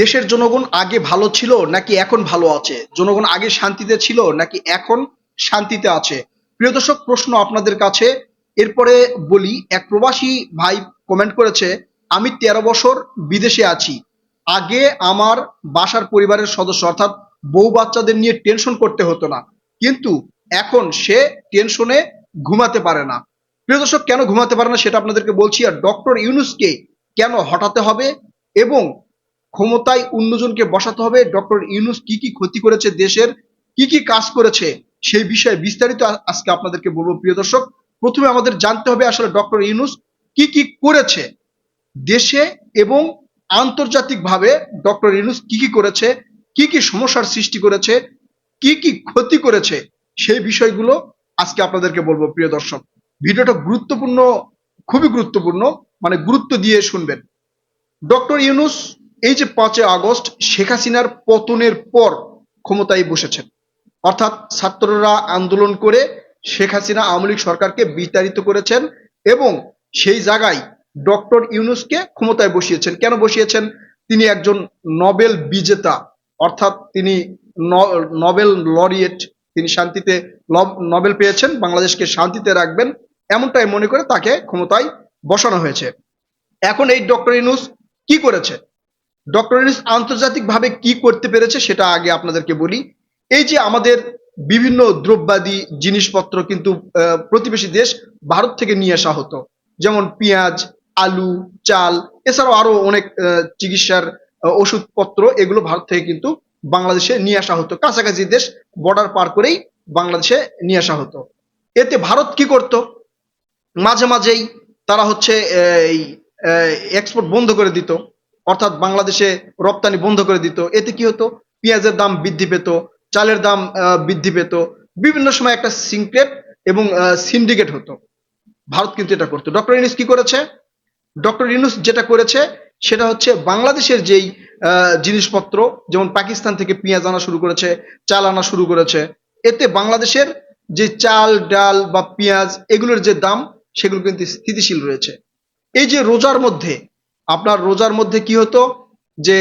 দেশের জনগণ আগে ভালো ছিল নাকি এখন ভালো আছে? জনগণ আগে শান্তিতে ছিল নাকি এখন শান্তিতে আছে? প্রিয় দর্শক, প্রশ্ন আপনাদের কাছে। এরপরে বলি, এক প্রবাসী ভাই কমেন্ট করেছে, আমি তেরো বছর বিদেশে আছি। আগে আমার বাসার পরিবারের সদস্য, অর্থাৎ বউ বাচ্চাদের নিয়ে টেনশন করতে হতো না। কিন্তু এখন সে টেনশনে ঘুমাতে পারে না। প্রিয় দর্শক, কেন ঘুমাতে পারে না সেটা আপনাদেরকে বলছি, আর ডক্টর ইউনুসকে কেন হটাতে হবে? এবং ক্ষমতায় অন্যজনকে বসাতে হবে। ডক্টর ইউনুস কি কি ক্ষতি করেছে দেশের, কি কি কাজ করেছে সেই বিষয়ে বিস্তারিত আজকে আপনাদেরকে বলব প্রিয় দর্শক। প্রথমে আমাদের জানতে হবে আসলে ডক্টর ইউনুস কি কি করেছে দেশে এবং আন্তর্জাতিকভাবে ডক্টর ইউনুস কি কি করেছে, কি কি সমস্যার সৃষ্টি করেছে, কি কি ক্ষতি করেছে সেই বিষয়গুলো আজকে আপনাদেরকে বলব প্রিয় দর্শক। ভিডিওটা গুরুত্বপূর্ণ, খুবই গুরুত্বপূর্ণ মানে গুরুত্ব দিয়ে শুনবেন। ডক্টর ইউনুস এই যে পাঁচই আগস্ট শেখ হাসিনার পতনের পর ক্ষমতায় বসেছেন, অর্থাৎ ছাত্ররা আন্দোলন করে শেখ হাসিনা আওয়ামী লীগ সরকারকে বিতাড়িত করেছেন এবং সেই জায়গায় ডক্টর ইউনুসকে ক্ষমতায় বসিয়েছেন। কেন বসিয়েছেন? তিনি একজন নোবেল বিজেতা, অর্থাৎ তিনি নোবেল লরিয়েট, তিনি শান্তিতে নোবেল পেয়েছেন, বাংলাদেশকে শান্তিতে রাখবেন, এমনটাই মনে করে তাকে ক্ষমতায় বসানো হয়েছে। এখন এই ডক্টর ইউনুস কি করেছে? ডক্টর আন্তর্জাতিকভাবে কি করতে পেরেছে সেটা আগে আপনাদেরকে বলি। এই যে আমাদের বিভিন্ন দ্রব্যাদি, জিনিসপত্র কিন্তু প্রতিবেশী দেশ ভারত থেকে নিয়ে আসা হতো। যেমন পেঁয়াজ, আলু, চাল, এছাড়াও আরও অনেক চিকিৎসার ওষুধপত্র এগুলো ভারত থেকে কিন্তু বাংলাদেশে নিয়ে আসা হতো। কাছাকাছি দেশ বর্ডার পার করেই বাংলাদেশে নিয়ে আসা হতো। এতে ভারত কি করতো? মাঝে মাঝেই তারা হচ্ছে এই এক্সপোর্ট বন্ধ করে দিত। অর্থাৎ বাংলাদেশে রপ্তানি বন্ধ করে দিত। এতে কি হতো? পেঁয়াজের দাম বৃদ্ধি পেত, চালের দাম বৃদ্ধি পেত। বিভিন্ন সময় একটা সিনক্রেট এবং সিন্ডিকেট হতো। ভারত কিন্তু এটা করতো। ডক্টর ইনুস কি করেছে? ডক্টর ইনুস যেটা করেছে, সেটা হচ্ছে বাংলাদেশের যেই জিনিসপত্র, যেমন পাকিস্তান থেকে পেঁয়াজ আনা শুরু করেছে, চাল আনা শুরু করেছে, এতে বাংলাদেশের যে চাল, ডাল বা পেঁয়াজ, এগুলোর যে দাম, সেগুলো কিন্তু স্থিতিশীল রয়েছে। এই যে রোজার মধ্যে আপনার রোজার মধ্যে কি হতো? যে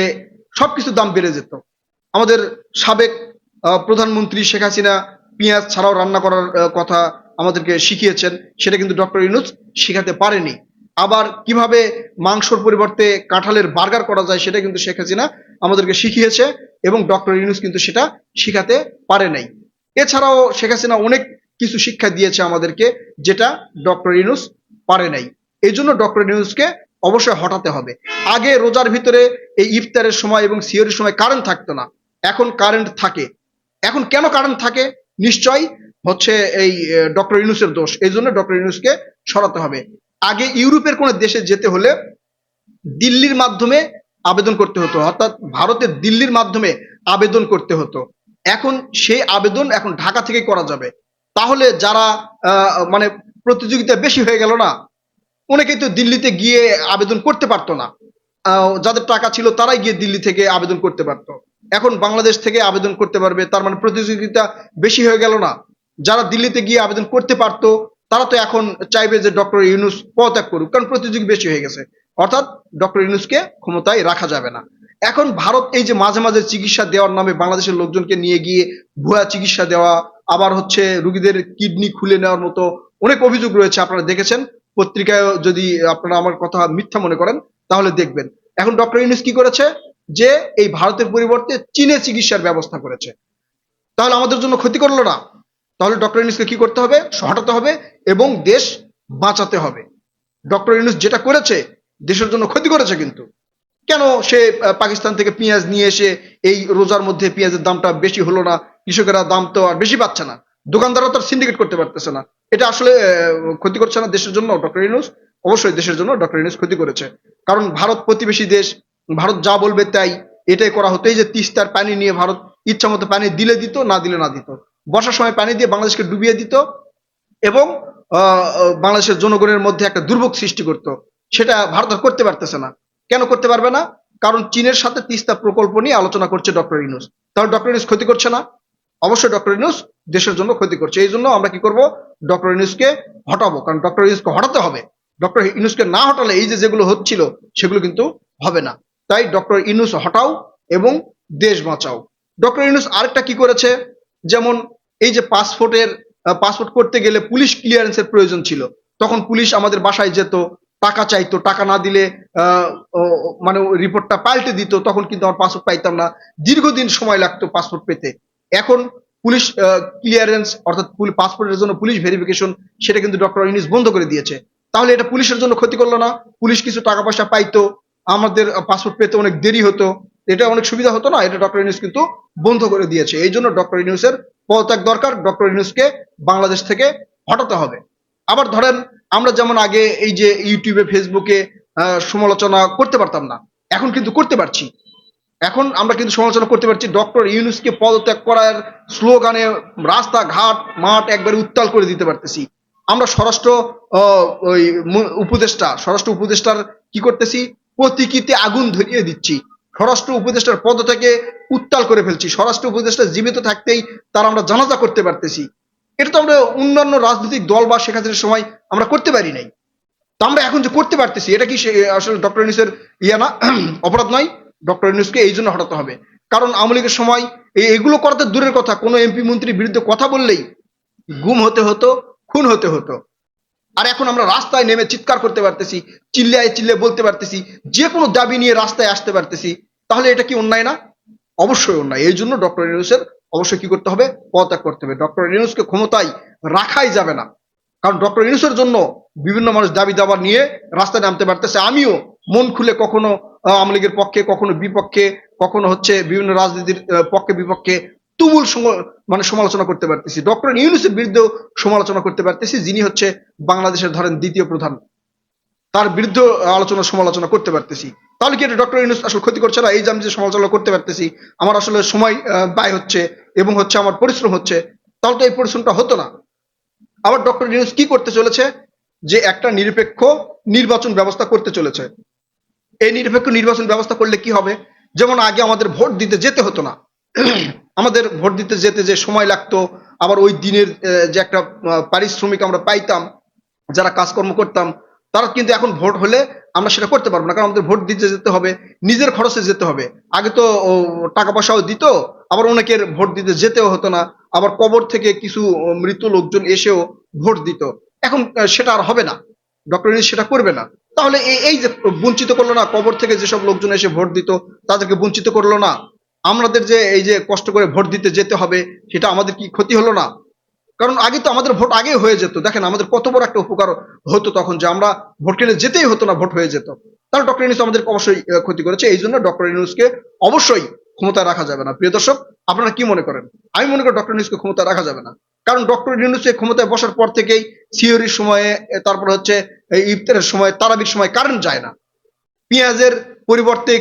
সবকিছুর দাম বেড়ে যেত। আমাদের সাবেক প্রধানমন্ত্রী শেখ হাসিনা পেঁয়াজ ছাড়াও রান্না করার কথা আমাদেরকে শিখিয়েছেন, সেটা কিন্তু ডক্টর ইউনুস শিখাতে পারেনি। আবার কীভাবে মাংসর পরিবর্তে কাঁঠালের বার্গার করা যায় সেটা কিন্তু শেখ হাসিনা আমাদেরকে শিখিয়েছে এবং ডক্টর ইউনুস কিন্তু সেটা শিখাতে পারে নাই। এছাড়াও শেখ হাসিনা অনেক কিছু শিক্ষা দিয়েছে আমাদেরকে যেটা ডক্টর ইউনুস পারে নাই। এই জন্য ডক্টর ইউনুসকে অবশ্যই হটাতে হবে। আগে রোজার ভিতরে এই ইফতারের সময় এবং সিওরের সময় কারেন্ট থাকতো না। এখন কারেন্ট থাকে। এখন কেন কারেন্ট থাকে? নিশ্চয়ই হচ্ছে এই ডক্টর ইউনুসের দোষ। এই জন্য ডক্টর ইউনুসকে সরাতে হবে। আগে ইউরোপের কোন দেশে যেতে হলে দিল্লির মাধ্যমে আবেদন করতে হতো। অর্থাৎ ভারতের দিল্লির মাধ্যমে আবেদন করতে হতো। এখন সেই আবেদন এখন ঢাকা থেকে করা যাবে। তাহলে যারা মানে প্রতিযোগিতা বেশি হয়ে গেল না অনেকেই তো দিল্লিতে গিয়ে আবেদন করতে পারতো না। যাদের টাকা ছিল তারাই গিয়ে দিল্লি থেকে আবেদন করতে পারতো। এখন বাংলাদেশ থেকে আবেদন করতে পারবে, তার মানে প্রতিযোগিতা বেশি হয়ে গেল না। যারা দিল্লিতে গিয়ে আবেদন করতে পারতো, তারা তো এখন চাইবে যে ডক্টর ইউনুস পদত্যাগ করুক, কারণ প্রতিযোগী বেশি হয়ে গেছে। অর্থাৎ ডক্টর ইউনুসকে ক্ষমতায় রাখা যাবে না। এখন ভারত এই যে মাঝে মাঝে চিকিৎসা দেওয়ার নামে বাংলাদেশের লোকজনকে নিয়ে গিয়ে ভুয়া চিকিৎসা দেওয়া, আবার হচ্ছে রুগীদের কিডনি খুলে নেওয়ার মতো অনেক অভিযোগ রয়েছে, আপনারা দেখেছেন। পত্রিকায় যদি আপনারা আমার কথা মিথ্যা মনে করেন, তাহলে দেখবেন। এখন ডক্টর ইউনুস কি করেছে? যে এই ভারতের পরিবর্তে চীনে চিকিৎসার ব্যবস্থা করেছে। তাহলে আমাদের জন্য ক্ষতি করল না। তাহলে ডক্টর ইউনুসকে কি করতে হবে? হটাতে হবে এবং দেশ বাঁচাতে হবে। ডক্টর ইউনুস যেটা করেছে, দেশের জন্য ক্ষতি করেছে কিন্তু। কেন সে পাকিস্তান থেকে পেঁয়াজ নিয়ে এসে এই রোজার মধ্যে পেঁয়াজের দামটা বেশি হলো না? কৃষকেরা দাম তো আর বেশি পাচ্ছে না। দোকানদাররা তো সিন্ডিকেট করতে পারতেছে না। এটা আসলে ক্ষতি করছে না দেশের জন্য, ডক্টর ইউনুস? অবশ্যই দেশের জন্য ডক্টর ইউনুস ক্ষতি করেছে। কারণ ভারত প্রতিবেশী দেশ, ভারত যা বলবে তাই। এটাই করা হতো। এই যে তিস্তার পানি নিয়ে ভারত ইচ্ছা মতো পানি দিলে দিত, না দিলে না দিত। বর্ষার সময় পানি দিয়ে বাংলাদেশকে ডুবিয়ে দিত এবং বাংলাদেশের জনগণের মধ্যে একটা দুর্ভোগ সৃষ্টি করত। সেটা ভারত করতে পারতেছে না। কেন করতে পারবে না? কারণ চীনের সাথে তিস্তা প্রকল্প নিয়ে আলোচনা করছে ডক্টর ইনুস তাহলে ডক্টর ইনুস ক্ষতি করছে না? অবশ্যই ডক্টর ইউনুস দেশের জন্য ক্ষতি করছে। এই জন্য আমরা কি করব? ডক্টর ইউনুসকে হটাবো। কারণ ডক্টর ইউনুসকে হটাতে হবে। ডক্টর ইউনুসকে না হটালে এই যে যেগুলো হচ্ছিল, সেগুলো কিন্তু হবে না। তাই ডক্টর ইনুস হটাও এবং দেশ বাঁচাও। ডক্টর ইনুস আরেকটা কি করেছে? যেমন এই যে পাসপোর্টের পাসপোর্ট করতে গেলে পুলিশ ক্লিয়ারেন্সের প্রয়োজন ছিল। তখন পুলিশ আমাদের বাসায় যেত, টাকা চাইতো, টাকা না দিলে মানে রিপোর্টটা পাল্টে দিত। তখন কিন্তু আমার পাসপোর্ট পাইতাম না। দীর্ঘদিন সময় লাগতো পাসপোর্ট পেতে। এখন পুলিশ ক্লিয়ারেন্স অর্থাৎ পাসপোর্টের জন্য পুলিশ ভেরিফিকেশন সেটা কিন্তু ডক্টর ইউনিস বন্ধ করে দিয়েছে। তাহলে এটা পুলিশের জন্য ক্ষতি করল না? পুলিশ কিছু টাকা পয়সা পাইতো, আমাদের পাসপোর্ট পেতে অনেক দেরি হতো। এটা অনেক সুবিধা হতো না? এটা ডক্টর ইউনিস কিন্তু বন্ধ করে দিয়েছে। এই জন্য ডক্টর ইউনিসের পদত্যাগ দরকার। ডক্টর ইউনিসকে বাংলাদেশ থেকে হটাতে হবে। আবার ধরেন, আমরা যেমন আগে এই যে ইউটিউবে ফেসবুকে সমালোচনা করতে পারতাম না, এখন কিন্তু করতে পারছি। এখন আমরা কিন্তু সমালোচনা করতে পারছি, ডক্টর ইউনুসকে পদত্যাগ করার স্লোগানে রাস্তাঘাট, মাঠ একবারে উত্তাল করে দিতে পারতেছি। আমরা স্বরাষ্ট্র ওই উপদেষ্টা, স্বরাষ্ট্র উপদেষ্টার কি করতেছি? প্রতীকীতে আগুন ধরিয়ে দিচ্ছি। স্বরাষ্ট্র উপদেষ্টার পদ থেকে উত্তাল করে ফেলছি। স্বরাষ্ট্র উপদেষ্টা জীবিত থাকতেই তার আমরা জানাজা করতে পারতেছি। এটা তো আমরা অন্যান্য রাজনৈতিক দল বা শেখ হাসিনার সময় আমরা করতে পারি নাই। তা আমরা এখন যে করতে পারতেছি, এটা কি আসলে ডক্টর ইউনুসের ইয়া না, অপরাধ নয়? ডক্টর ইউনুসকে এই জন্য হটাতে হবে। কারণ আওয়ামী লীগের সময় এই- এগুলো করতে দূরের কথা। কোনো এমপি মন্ত্রীর বিরুদ্ধে কথা বললেই গুম হতে হতো, খুন হতে হতো। আর এখন আমরা রাস্তায় নেমে চিৎকার করতে পারতেছি, চিল্লায় চিল্লে বলতে পারতেছি, যে কোনো দাবি নিয়ে রাস্তায় আসতে পারতেছি, তাহলে এটা কি অন্যায় না? অবশ্যই অন্যায়। এই জন্য ডক্টর ইউনুসের অবশ্যই কি করতে হবে? পদত্যাগ করতে হবে। ডক্টর ইউনুসকে ক্ষমতায় রাখাই যাবে না। কারণ ডক্টর ইউনুসের জন্য বিভিন্ন মানুষ দাবি দাবা নিয়ে রাস্তায় নামতে পারতেছে। আমিও মন খুলে কখনো আওয়ামী লীগের পক্ষে, কখনো বিপক্ষে, কখনো হচ্ছে বিভিন্ন রাজনীতির পক্ষে, বিপক্ষে তুমুল মানে সমালোচনা করতে পারতেছি। ডক্টর ইউনুসের বিরুদ্ধেও সমালোচনা করতে পারতেছি, যিনি হচ্ছে বাংলাদেশের ধরেন দ্বিতীয় প্রধান। তার বিরুদ্ধে আলোচনা, সমালোচনা করতে পারতেছি। তাহলে কি এটা ডক্টর ইউনুস আসলে ক্ষতি করছে? না, এই যে আমি যে সমালোচনা করতে পারতেছি, আমার আসলে সময় ব্যয় হচ্ছে এবং হচ্ছে আমার পরিশ্রম হচ্ছে, তাহলে তো এই পরিশ্রমটা হতো না। আবার ডক্টর ইউনুস কি করতে চলেছে? যে একটা নিরপেক্ষ নির্বাচন ব্যবস্থা করতে চলেছে। এই নিরপেক্ষ নির্বাচন ব্যবস্থা করলে কি হবে? যেমন আগে আমাদের ভোট দিতে যেতে হতো না। আমাদের ভোট দিতে যেতে যে সময় লাগতো, আবার ওই দিনের যে একটা পারিশ্রমিক আমরা পাইতাম, যারা কাজকর্ম করতাম, তারা কিন্তু এখন ভোট হলে আমরা সেটা করতে পারব না, কারণ আমাদের ভোট দিতে যেতে হবে, নিজের খরচে যেতে হবে। আগে তো টাকা পয়সাও দিত, আবার অনেকের ভোট দিতে যেতেও হতো না, আবার কবর থেকে কিছু মৃত লোকজন এসেও ভোট দিত। এখন সেটা আর হবে না। ডক্টর সেটা করবে না। তাহলে এই যে বঞ্চিত করল না, কবর থেকে যেসব লোকজন এসে ভোট দিত, তাদেরকে বঞ্চিত করল না? আমাদের যে এই যে কষ্ট করে ভোট দিতে যেতে হবে, সেটা আমাদের কি ক্ষতি হলো না? কারণ আগে তো আমাদের ভোট আগে হয়ে যেত। দেখেন, আমাদের কত বড় একটা উপকার হতো তখন যে আমরা ভোট কেন্দ্রে যেতেই হতো না, ভোট হয়ে যেত। তাহলে ডক্টর ইউনুস আমাদেরকে অবশ্যই ক্ষতি করেছে। এই জন্য ডক্টর ইউনুসকে অবশ্যই ক্ষমতায় রাখা যাবে না। প্রিয় দর্শক, আপনারা কি মনে করেন? আমি মনে করি ডক্টর ইউনুসকে ক্ষমতায় রাখা যাবে না। কারণ ডক্টর ইউনুসকে ক্ষমতায় বসার পর থেকেই সিওরির সময়ে তারপর হচ্ছে এই ইফতারের সময়, তারাবির সময় কারেন্ট যায় না। পেঁয়াজের পরিবর্তে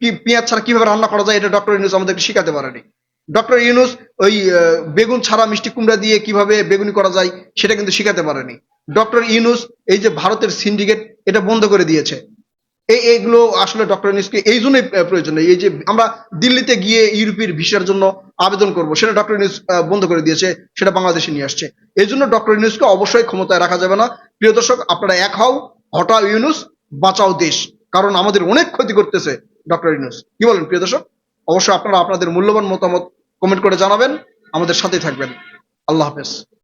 কি পেঁয়াজ ছাড়া কীভাবে রান্না করা যায়, এটা ডক্টর ইউনুস আমাদেরকে শিখাতে পারেনি। ডক্টর ইউনুস ওই বেগুন ছাড়া মিষ্টি কুমড়া দিয়ে কীভাবে বেগুনি করা যায়, সেটা কিন্তু শিখাতে পারেনি। ডক্টর ইউনুস এই যে ভারতের সিন্ডিকেট, এটা বন্ধ করে দিয়েছে। এই, এইগুলো আসলে ডক্টর ইউনুসকে এই জন্যই প্রয়োজন। এই যে আমরা দিল্লিতে গিয়ে ইউরোপের ভিসার জন্য আবেদন করব, সেটা ডক্টর ইউনুস বন্ধ করে দিয়েছে, সেটা বাংলাদেশে নিয়ে আসছে। এই জন্য ডক্টর ইউনুসকে অবশ্যই ক্ষমতায় রাখা যাবে না। প্রিয় দর্শক, আপনারা এক হও হটাও ইউনুস, বাঁচাও দেশ। কারণ আমাদের অনেক ক্ষতি করতেছে ডক্টর ইউনুস। কি বলেন প্রিয় দর্শক? অবশ্যই আপনারা আপনাদের মূল্যবান মতামত কমেন্ট করে জানাবেন। আমাদের সাথে থাকবেন। আল্লাহ হাফেজ।